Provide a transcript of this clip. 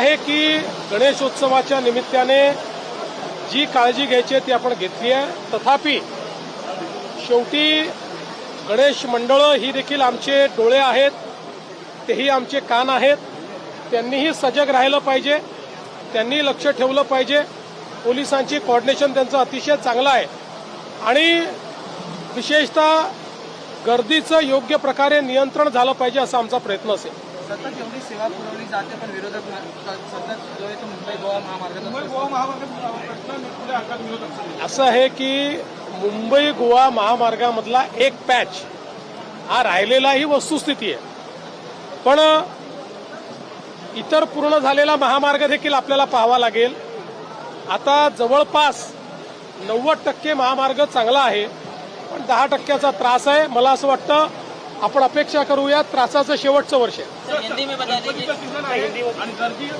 आहे की गणेशोत्सवाच्या निमित्ताने जी काळजी घ्यायची आहे ती आपण घेतली आहे. तथापि शेवटी गणेश मंडळं ही देखील आमचे डोळे आहेत तेही आमचे कान आहेत. त्यांनीही सजग राहिलं पाहिजे त्यांनी लक्ष ठेवलं पाहिजे. पोलिसांची कॉर्डिनेशन त्यांचं अतिशय चांगलं आहे. आणि विशेषतः गर्दीचं योग्य प्रकारे नियंत्रण झालं पाहिजे असा आमचा प्रयत्न असेल. सतत एवढी सेवा पुरवली जाते पण विरोधक सतत जो आहे तो मुंबई गोवा महामार्गाचा असं आहे की मुंबई गोवा महामार्गामधला एक पॅच हा राहिलेला ही वस्तुस्थिती आहे. पण इतर पूर्ण झालेला महामार्ग देखील आपल्याला पाहावा लागेल. आता जवळपास नव्वद टक्के महामार्ग चांगला आहे पण दहा टक्क्याचा त्रास आहे. मला असं वाटतं आपण अपेक्षा करूया त्रासाचं शेवटचं वर्ष. आहे